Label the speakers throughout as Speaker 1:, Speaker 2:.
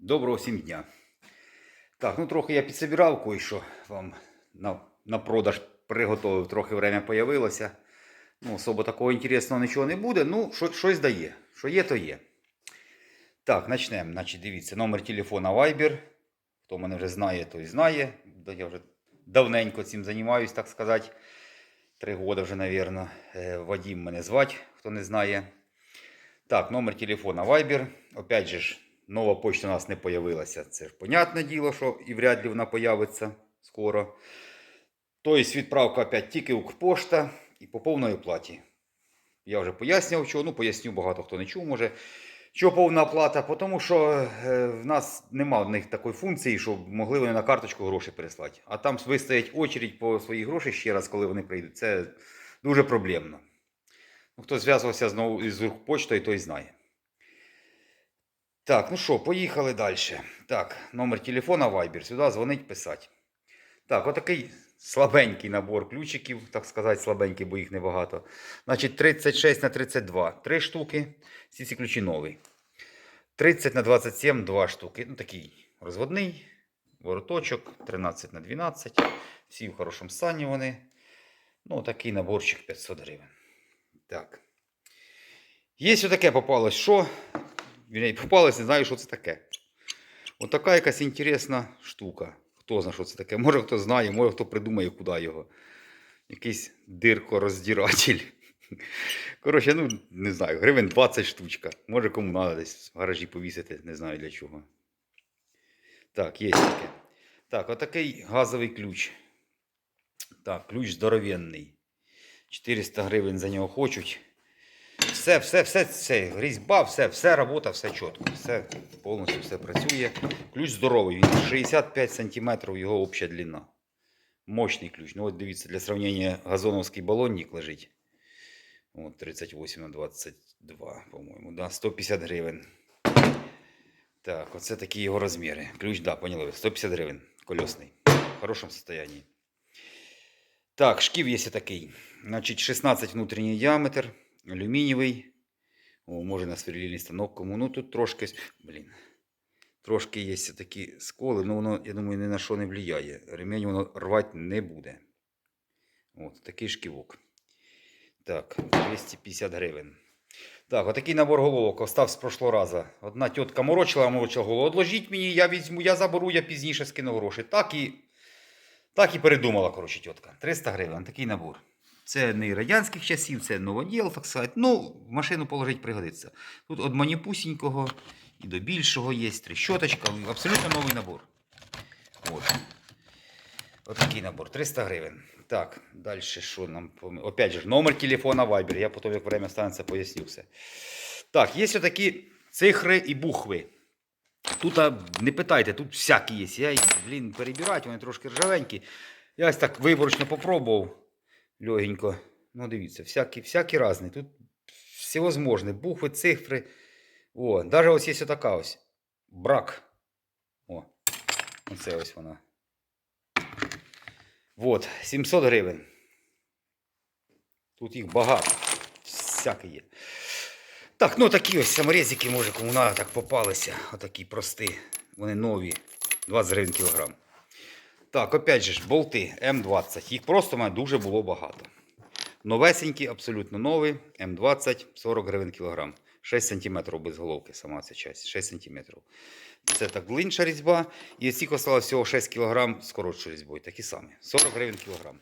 Speaker 1: Доброго всім дня. Так, ну трохи я підсобирав кое-що вам на, на продаж приготовив, трохи время появилося. Ну, особо такого інтересного нічого не буде. Ну, що, щось дає. Що є, то є. Так, почнемо. Значить, дивіться, номер телефона Viber. Хто мене вже знає, той знає. Я вже давненько цим займаюсь, так сказати. Три роки вже, мабуть. Вадим мене звати, хто не знає. Так, номер телефона Viber. Опять же нова почта у нас не появилася. Це ж понятне діло, що і вряд ли вона появиться скоро. Тобто відправка опять тільки Укрпошта і по повної оплаті. Я вже пояснював, чого, ну поясню, багато хто не чув, може. Чого повна оплата? Тому що е, в нас немає в них такої функції, щоб могли вони на карточку гроші переслати. А там вистоять очередь по свої гроші ще раз, коли вони прийдуть. Це дуже проблемно. Ну, хто зв'язувався знову із Укрпоштою, той знає. Так, ну що, поїхали далі. Так, номер телефона Viber. Сюди дзвонить, писати. Так, отакий слабенький набор ключиків, так сказати, слабенький, бо їх небагато. Значить, 36 на 32 3 штуки. Всі ці ключі нові. 30 на 27 2 штуки. Ну, такий розводний. Вороточок 13 на 12. Всі в хорошому стані вони. Ну, такий наборчик 500 гривень. Так. Є таке попалось. Що? Вірні, попалось, не знаю, що це таке. От така якась інтересна штука. Хто знає, що це таке? Може хто знає, може хто придумає, куди його. Якийсь диркороздиратель. Коротше, ну не знаю, гривень 20 штучка. Може кому треба десь в гаражі повісити, не знаю для чого. Так, є таке. Так, отакий газовий ключ. Так, ключ здоровенний. 400 гривень за нього хочуть. Все, все, все, все, різьба, все, все робота, все чітко. Все повністю все працює. Ключ здоровий, він 65 см його обща длина. Мощний ключ. Ну от дивіться, для сравнення газоновський балонник лежить. От 38 на 22, по-моєму. Да? 150 гривень. Так, оце такі його розміри. Ключ, да, поняли ви. 150 гривень. Колесний. В хорошому состоянии. Так, шків є такий. Значить, 16 внутрішній діаметр, алюмінієвий. О, може на сверлильний станок кому. Ну тут трошки, блін, трошки є такі сколи, але воно, я думаю, ні на що не впливає. Ремень воно рвати не буде. От, такий шківок. Так, 250 гривень. Так, отакий набор головок остав з прошлого разу. Одна тітка морочила, морочила голову. Одложіть мені, я візьму, я заберу, я пізніше скину гроші. Так і, так і передумала, коротше, тітка. 300 гривень, такий набор. Це не радянських часів, це новоділ, так сказати. Ну, в машину положить пригодиться. Тут від маніпусінького і до більшого є трещоточка. Абсолютно новий набор. От. Отакий набор, 300 гривень. Так, далі що нам Опять же, номер телефона Viber. Я потім, як время станеться, поясню все. Так, є такі цифри і букви. Тут не питайте, тут всякі є. Я їх, блін, перебирати, вони трошки ржавенькі. Я ось так виборочно попробував легенько. Ну, дивіться, всякі, всякі різні. Тут всевозможні. Букви, цифри. О, навіть ось є така ось. Брак. О, оце ось вона. Вот, 700 гривень. Тут їх багато. Всяке є. Так, ну такі ось саморезики, може, кому надо, так попалися. Отакі прості. Вони нові. 20 гривень кілограм. Так, опять же болти М20. Їх просто в мене дуже було багато. Новесенькі, абсолютно нові. М20, 40 гривень кілограм. 6 см без головки сама ця часть. 6 см. Це так длинша різьба. І ці осталось всього 6 кг з коротшою різьбою. Такі самі. 40 гривень кілограм.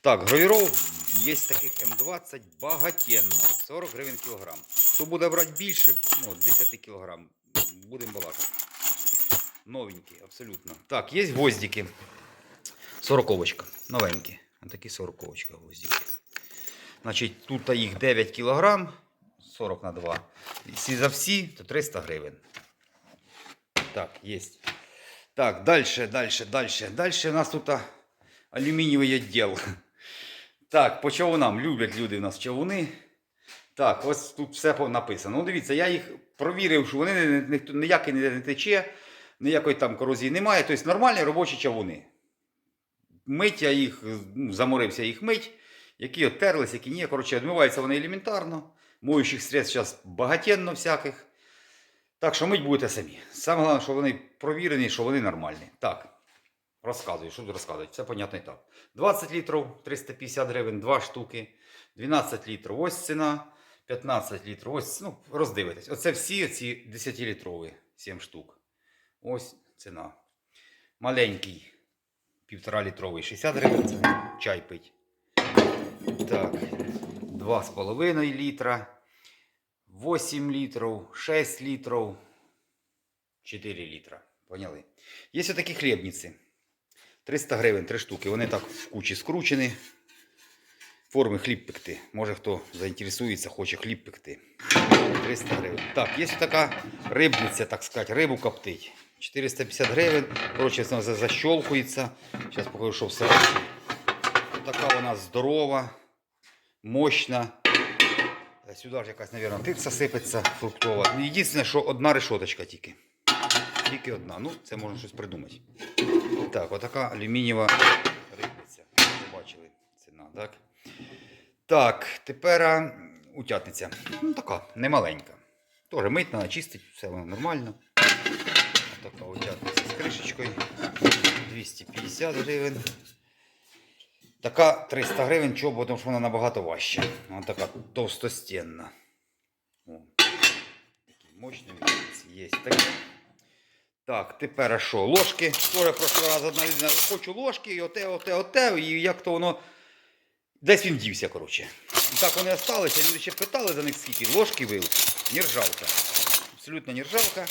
Speaker 1: Так, гравіров є таких М20 багатенно. 40 гривень кілограм. Хто буде брати більше, ну, 10 кг, будемо балакати. Новенькі, абсолютно. Так, є гвоздики. Сороковочка. Новенькі. Такі сороковочка гвоздики. Значить, тут їх 9 кг, 40 на 2. Якщо за всі, то 300 гривень. Так, есть. Так, дальше, дальше, дальше. Дальше у нас тут алюмінієвий відділ. Так, по човунам. Люблять люди у нас човуни. Так, ось тут все написано. Ну, дивіться, я їх провірив, що вони ніякий не, не тече, ніякої там корозії немає. Тобто нормальні робочі човуни. Мить я їх, ну, заморився їх мить. Які оттерлись, які ні. Коротше, відмиваються вони елементарно. Моючих средств зараз багатенно всяких. Так що мить будете самі. Саме головне, що вони провірені, що вони нормальні. Так, розказую, що тут розказують. Все понятно і так. 20 літрів 350 гривень, 2 штуки. 12 літрів ось ціна. 15 літрів, ось, ну, роздивитесь. Оце всі ці 10-літрові, 7 штук. Ось ціна. Маленький, 1,5 літровий, 60 гривень, чай пить. Так, 2,5 літра, 8 літрів, 6 літрів, 4 літра. Поняли? Є такі хлібниці. 300 гривень, 3 штуки. Вони так в кучі скручені. Форми хліб пекти. Може хто заінтересується, хоче хліб пекти. 300 гривень. Так, є така рибниця, так сказати, рибу коптить. 450 гривень. Коротше, вона за- защолкується. Зараз покажу, що все. Така вона здорова, мощна. Сюди ж якась, мабуть, тирса сипеться фруктова. Єдине, що одна решоточка тільки. Тільки одна. Ну, це можна щось придумати. Так, отака алюмінієва рибниця. Ви бачили ціна, так? Так, тепер утятниця. Ну, така, немаленька. Теж митна, чистить, все нормально. Така утятниця з кришечкою. 250 гривень. Така 300 гривень, чого, тому що вона набагато важча. Вона така товстостінна. О, такі мощні є. Такі. Так, тепер а що? Ложки. Тоже прошлий раз одна людина. Хочу ложки, і оте, оте, оте. І як то воно. Десь він дівся, коротше. І так вони осталися, люди ще питали за них скільки. Ложки вилки. Нержавка. Абсолютно нержавка.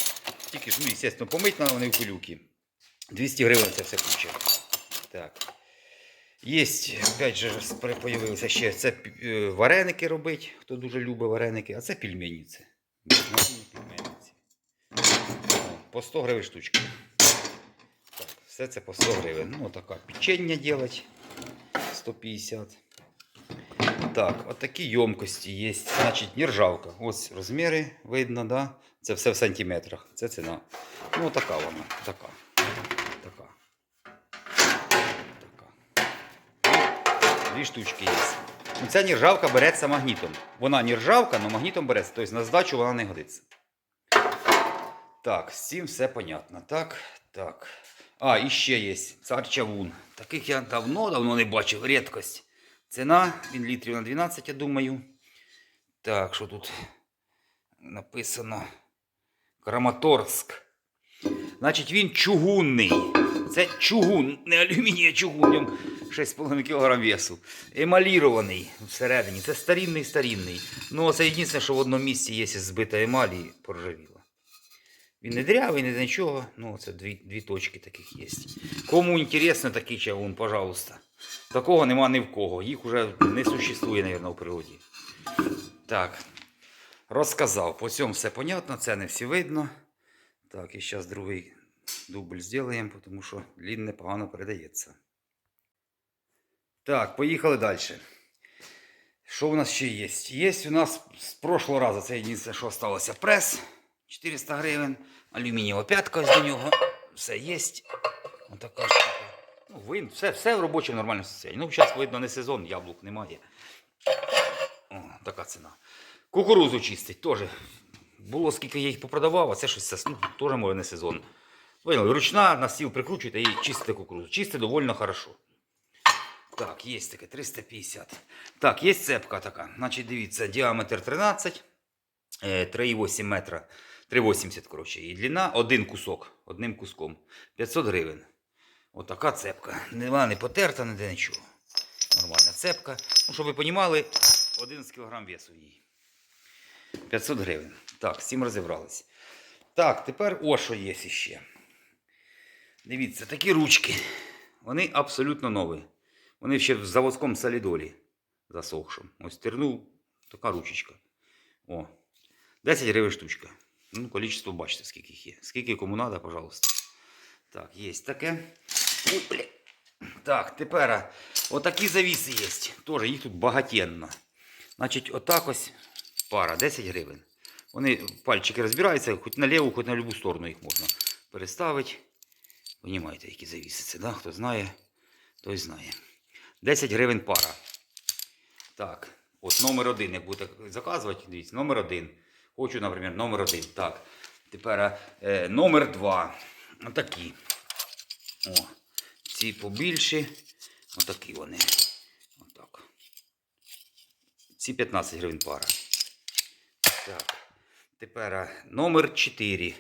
Speaker 1: Тільки ж, ну, звісно, помить треба вони в пилюки. 200 гривень це все куча. Так. Є, опять же, з'явилися ще це е, вареники робить, хто дуже любить вареники, а це пельмені. Це. По 100 гривень штучка. Так, все це по 100 гривень. Ну, така печення робить. 150. Так, от такі ємкості є. Значить, нержавка. Ось розміри видно, да? Це все в сантиметрах. Це ціна. Ну, така вона. Така. Така. Така. Дві штучки є. Ну, Ця нержавка береться магнітом. Вона нержавка, але магнітом береться. Тобто на здачу вона не годиться. Так, з цим все понятно. Так, так. А, і ще є цар чавун. Таких я давно-давно не бачив. Рідкость. Ціна, він літрів на 12, я думаю. Так, що тут написано? Краматорськ. Значить, він чугунний. Це чугун, не алюміній, а чугун. 6,5 кг весу. Емалірований всередині. Це старинний старинний. Ну, це єдине, що в одному місці є збита емаль і поржавіла. Він не дрявий, не нічого. Ну, це дві, дві точки таких є. Кому інтересно такий чавун, пожалуйста. Такого нема ні в кого. Їх уже не существує, мабуть, в природі. Так. Розказав. По цьому все понятно, це не всі видно. Так, і зараз другий дубль зробимо, тому що лін непогано передається. Так, поїхали далі. Що у нас ще є? Є у нас з прошлого разу, це єдине, що залишилося прес. 400 гривень. Алюмінієва п'ятка до нього. Все є. Отака штука. Ну, вин, все, все в робочому нормальному состоянии. Ну, зараз видно не сезон, яблук немає. О, така ціна. Кукурузу чистить теж. Було скільки я їх попродавав, а це щось ну, теж може не сезон. Поняли, ручна на стіл прикручуєте і чистите кукурузу. Чистите доволі хорошо. Так, є таке 350. Так, є цепка така. Значить, дивіться, діаметр 13, е, 3,8 метра. 3,80, коротше. І длина один кусок, одним куском. 500 гривень. Отака цепка. Не- Вона не потерта, ніде нічого. Нормальна цепка. Ну, щоб ви розуміли, 11 кг весу її. 500 гривень. Так, цим розібрались. Так, тепер ось що є ще. Дивіться, такі ручки. Вони абсолютно нові. Вони ще в заводському солідолі засохшому. Ось тернув така ручечка. О, 10 гривень штучка. Ну, количество бачите, скільки їх є. Скільки кому треба, пожалуйста. Так, є таке. Ой. Так, тепер отакі завіси є. Теж їх тут багатенно. Значить, отак ось пара, 10 гривень. Вони пальчики розбираються, хоч на ліву, хоч на любу сторону їх можна переставити. Понімаєте, які завіси це, да? Хто знає, той знає. 10 гривень пара. Так, от номер один, як будете заказувати, дивіться, номер один. Хочу, наприклад, номер один. Так. Тепер е, номер 2. Отакі. О, ці побільші. Отакі вони. Отак. Ці 15 гривень пара. Так. Тепер номер 4.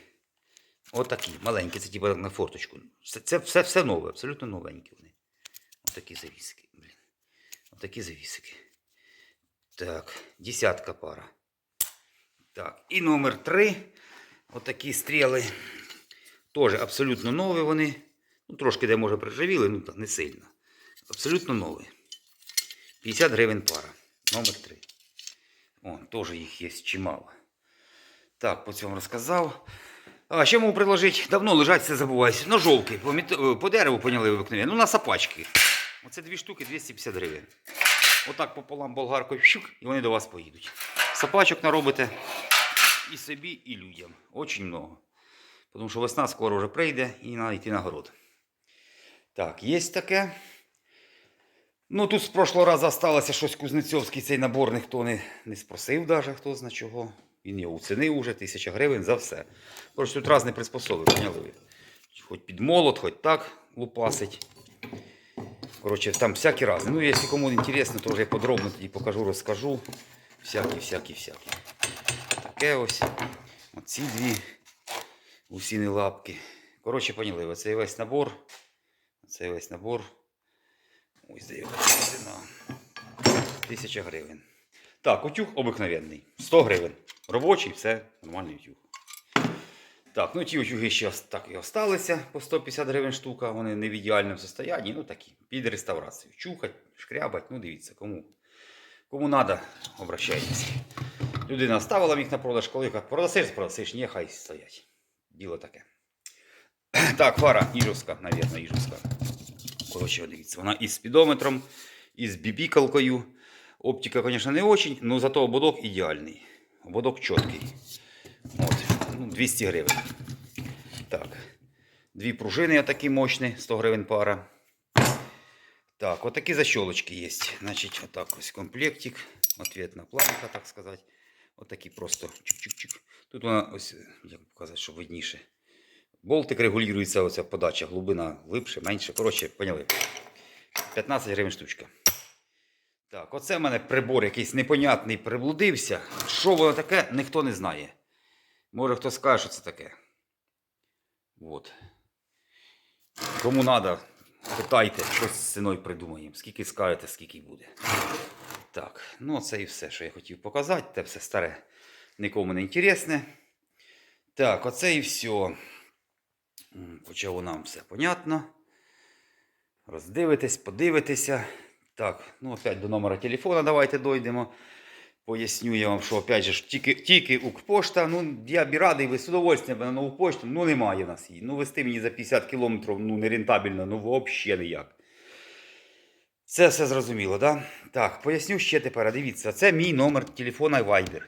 Speaker 1: Отакі, маленькі, це типу на форточку. Це, це все, все нове, абсолютно новенькі вони. Отакі завісики. Блін. Отакі завісики. Так, десятка пара. Так, і номер 3. Отакі стріли. Теж абсолютно нові вони. Ну, трошки де може прижавіли, ну так не сильно. Абсолютно нові. 50 гривень пара. Номер 3. О, теж їх є чимало. Так, по цьому розказав. А ще можу предложити, давно лежать, це забуваюся. Ножовки по, мет... е, по дереву поняли обикновенно. Ну, на сапачки. Оце дві штуки 250 гривень. Отак пополам болгаркою щук, і вони до вас поїдуть. Сапачок наробите і собі, і людям. Очень много. Тому що весна скоро вже прийде і треба йти на город. Так, є таке. Ну, тут з прошлого разу залишилося щось Кузнецьовський цей набор, ніхто не, не спросив даже, хто зна чого. Він його оцінив уже, тисяча гривень за все. Коротше, тут різні приспособи, поняли ви. Хоч під молот, хоч так лупасить. Коротше, там всякі різні. Ну, якщо кому інтересно, то вже я подробно тоді покажу, розкажу. Всякі, всякі, всякі. Таке ось. Оці дві гусіні лапки. Коротше, поняли, оцей весь набор. Оцей весь набор. Ось здається, ціна. Тисяча гривень. Так, утюг обикновенний. 100 гривень. Робочий, все, нормальний утюг. Так, ну ті утюги ще так і осталися по 150 гривень штука. Вони не в ідеальному стані, ну такі, під реставрацію. Чухать, шкрябать, ну дивіться, кому. Кому треба, обращайтесь. Людина ставила їх на продаж, коли продасиш, продасиш, ні, хай стоять. Діло таке. Так, фара Іжовська, навірно, Іжовська. Коротше, дивіться, вона із спідометром, із бібікалкою. Оптика, звісно, не очень, але зато ободок ідеальний. Ободок чіткий. От, ну, 200 гривень. Так. Дві пружини такі мощні, 100 гривень пара. Так, от такі защолочки є. Значить, отак ось комплектик. Ответна планка, так сказати. От такі просто чик-чик-чик. Тут вона ось, як показати, щоб видніше. Болтик регулюється, оця подача, глибина глибше, менше. Коротше, поняли. 15 гривень штучка. Так, оце в мене прибор якийсь непонятний приблудився. Що воно таке, ніхто не знає. Може хто скаже, що це таке. От. Кому треба, питайте, щось з ціною придумаємо. Скільки скажете, скільки буде. Так, ну це і все, що я хотів показати. Те все старе нікому не інтересне. Так, оце і все. Почало нам все понятно. Роздивитесь, подивитеся. Так, ну опять до номера телефона давайте дойдемо. Поясню я вам, що опять же тільки, тільки Укрпошта. Ну, я б радий би з удовольствием на нову пошту, ну немає нас її. Ну, вести мені за 50 кілометрів ну, не рентабельно, ну взагалі ніяк. Це все зрозуміло, да? Так, поясню ще тепер. Дивіться, це мій номер телефона Viber.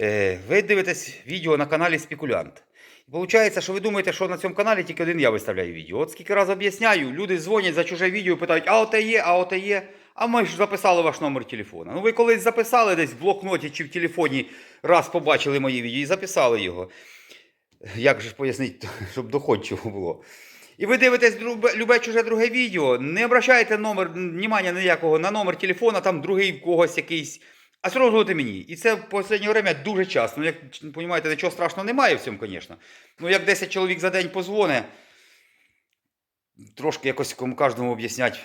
Speaker 1: Е, ви дивитесь відео на каналі Спекулянт. Получається, що ви думаєте, що на цьому каналі тільки один я виставляю відео. От скільки разів об'ясняю, люди дзвонять за чуже відео питають, а оте є, а оте є. А ми ж записали ваш номер телефона. Ну ви колись записали десь в блокноті чи в телефоні, раз побачили моє відео і записали його. Як же ж пояснити, щоб доходчиво було. І ви дивитесь любе чуже друге відео, не обращайте номер, внимання ніякого на номер телефона, там другий в когось якийсь. А сразу говорите мені. І це в останнє время дуже часто. Ну, як розумієте, нічого страшного немає в цьому, звісно. Ну, як 10 чоловік за день позвоне, трошки якось кому кожному об'яснять,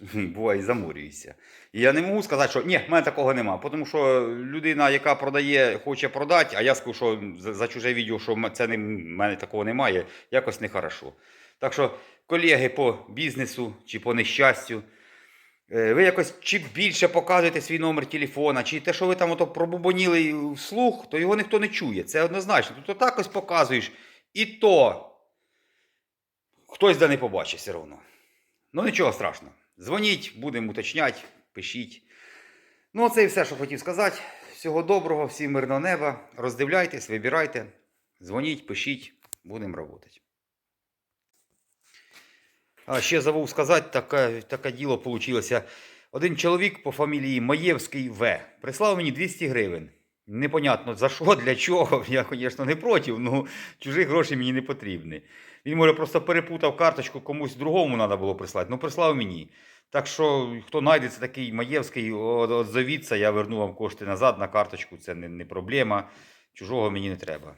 Speaker 1: буває, заморююся. І я не можу сказати, що ні, в мене такого нема. Тому що людина, яка продає, хоче продати, а я скажу, що за, за чуже відео, що це не, в мене такого немає, якось нехорошо. Так що, колеги по бізнесу чи по нещастю, Ви якось чи більше показуєте свій номер телефона, чи те, що ви там ото пробубоніли вслух, то його ніхто не чує. Це однозначно. Тут отак ось показуєш. І то хтось да не побачить все одно. Ну нічого страшного. Дзвоніть, будемо уточняти, пишіть. Ну, це і все, що хотів сказати. Всього доброго, всім мирного неба. Роздивляйтесь, вибирайте, дзвоніть, пишіть, будемо працювати. А ще забув сказати, таке, таке діло вийшло. Один чоловік по фамілії Маєвський В. прислав мені 200 гривень. Непонятно за що, для чого. Я, звісно, не проти, ну чужі гроші мені не потрібні. Він, може, просто перепутав карточку, комусь другому треба було прислати, ну прислав мені. Так що, хто знайдеться такий Маєвський, от- отзовіться, я верну вам кошти назад на карточку, це не, не проблема. Чужого мені не треба.